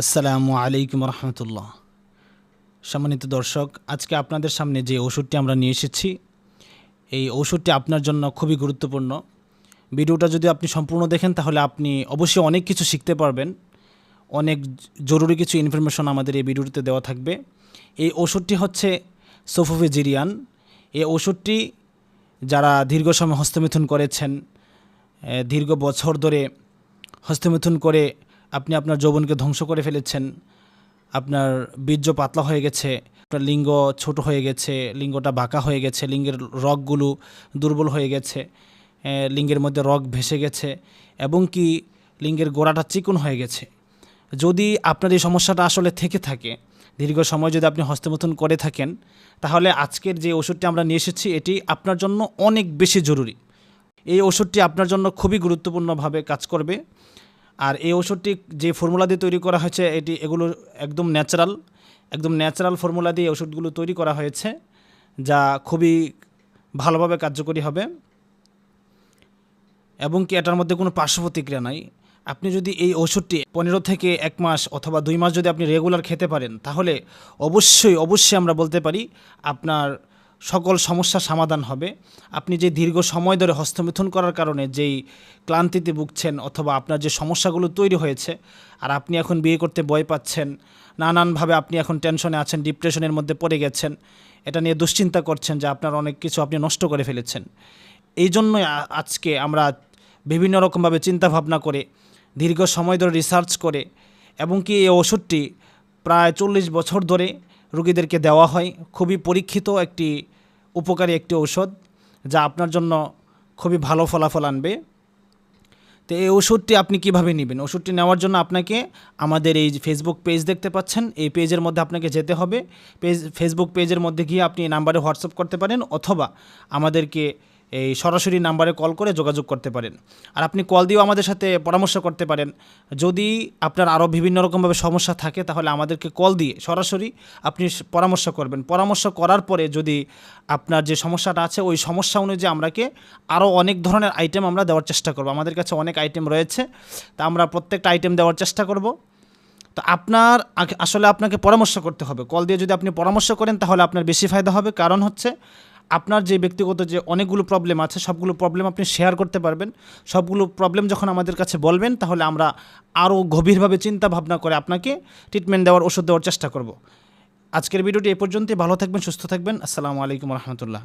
আসসালামু আলাইকুম রহমতুল্লাহ। সম্মানিত দর্শক, আজকে আপনাদের সামনে যে ওষুধটি আমরা নিয়ে এসেছি, এই ওষুধটি আপনার জন্য খুবই গুরুত্বপূর্ণ। ভিডিওটা যদি আপনি সম্পূর্ণ দেখেন, তাহলে আপনি অবশ্যই অনেক কিছু শিখতে পারবেন। অনেক জরুরি কিছু ইনফরমেশন আমাদের এই ভিডিওটিতে দেওয়া থাকবে। এই ওষুধটি হচ্ছে সোফোভেজিরিয়ান। এই ওষুধটি যারা দীর্ঘ সময় হস্তমিথুন করেছেন দীর্ঘ বছর ধরে হস্তমিথুন করে আপনি আপনার যৌবনকে ধ্বংস করে ফেলেছেন, আপনার বীর্য পাতলা হয়ে গেছে, আপনার লিঙ্গ ছোট হয়ে গেছে, লিঙ্গটা বাঁকা হয়ে গেছে, লিঙ্গের রগগুলো দুর্বল হয়ে গেছে লিঙ্গের মধ্যে রগ ভেসে গেছে, এবং কি লিঙ্গের গোড়াটা চিকন হয়ে গেছে। যদি আপনার এই সমস্যাটা আসলে থেকে থাকে, দীর্ঘ সময় যদি আপনি হস্তমথন করে থাকেন, তাহলে আজকের যে ওষুধটি আমরা নিয়ে এসেছি, এটি আপনার জন্য অনেক বেশি জরুরি। এই ওষুধটি আপনার জন্য খুবই গুরুত্বপূর্ণভাবে কাজ করবে। আর এই ওষুধটি যে ফর্মুলা দিয়ে তৈরি করা হয়েছে, এটি এগুলো একদম ন্যাচারাল একদম ন্যাচারাল ফর্মুলা দিয়ে ওষুধগুলো তৈরি করা হয়েছে, যা খুবই ভালোভাবে কার্যকরী হবে। এবং কি এটার মধ্যে কোনো পার্শ্ব প্রতিক্রিয়া নাই। আপনি যদি এই ওষুধটি পনেরো থেকে এক মাস অথবা দুই মাস যদি আপনি রেগুলার খেতে পারেন, তাহলে অবশ্যই অবশ্যই আমরা বলতে পারি আপনার সকল সমস্যা সমাধান হবে। আপনি যে দীর্ঘ সময় ধরে হস্তমিথুন করার কারণে যেই ক্লান্তিতে ভুগছেন অথবা আপনার যে সমস্যাগুলো তৈরি হয়েছে আর আপনি এখন বিয়ে করতে ভয় পাচ্ছেন, নানানভাবে আপনি এখন টেনশনে আছেন ডিপ্রেশনের মধ্যে পড়ে গেছেন, এটা নিয়ে দুশ্চিন্তা করছেন যে আপনার অনেক কিছু আপনি নষ্ট করে ফেলেছেন। এই জন্যই আজকে আমরা বিভিন্ন রকমভাবে চিন্তা ভাবনা করে, দীর্ঘ সময় ধরে রিসার্চ করে এবং কি এই ওষুধটি প্রায় চল্লিশ বছর ধরে রোগীদেরকে দেওয়া হয়। খুবই পরীক্ষিত একটি, উপকারী একটি ঔষধ, যা আপনার জন্য খুবই ভালো ফলাফল আনবে। তো এই ওষুধটি আপনি কীভাবে নেবেন? ওষুধটি নেওয়ার জন্য আপনাকে আমাদের এই ফেসবুক পেজ দেখতে পাচ্ছেন। এই পেজের মধ্যে আপনাকে যেতে হবে। পেজ ফেসবুক পেজের মধ্যে গিয়ে আপনি এই নাম্বারে হোয়াটসঅ্যাপ করতে পারেন, অথবা আমাদেরকে এই সরাসরি নাম্বারে কল করে যোগাযোগ করতে পারেন। আর আপনি কল দিয়েও আমাদের সাথে পরামর্শ করতে পারেন। যদি আপনার আরও বিভিন্ন রকমভাবে সমস্যা থাকে, তাহলে আমাদেরকে কল দিয়ে সরাসরি আপনি পরামর্শ করবেন। পরামর্শ করার পরে যদি আপনার যে সমস্যাটা আছে, ওই সমস্যা অনুযায়ী আমরাকে আরও অনেক ধরনের আইটেম আমরা দেওয়ার চেষ্টা করব। আমাদের কাছে অনেক আইটেম রয়েছে, তা আমরা প্রত্যেকটা আইটেম দেওয়ার চেষ্টা করব। তো আপনার আসলে আপনাকে পরামর্শ করতে হবে। কল দিয়ে যদি আপনি পরামর্শ করেন, তাহলে আপনার বেশি ফায়দা হবে। কারণ হচ্ছে আপনার যে ব্যক্তিগত যে অনেকগুলো প্রবলেম আছে, সবগুলো প্রবলেম আপনি শেয়ার করতে পারবেন। সবগুলো প্রবলেম যখন আমাদের কাছে বলবেন, তাহলে আমরা আরও গভীরভাবে চিন্তা ভাবনা করে আপনাকে ট্রিটমেন্ট দেওয়ার, ওষুধ দেওয়ার চেষ্টা করব। আজকের ভিডিওটি এ পর্যন্তই। ভালো থাকবেন, সুস্থ থাকবেন। আসসালামু আলাইকুম রহমতুল্লাহ।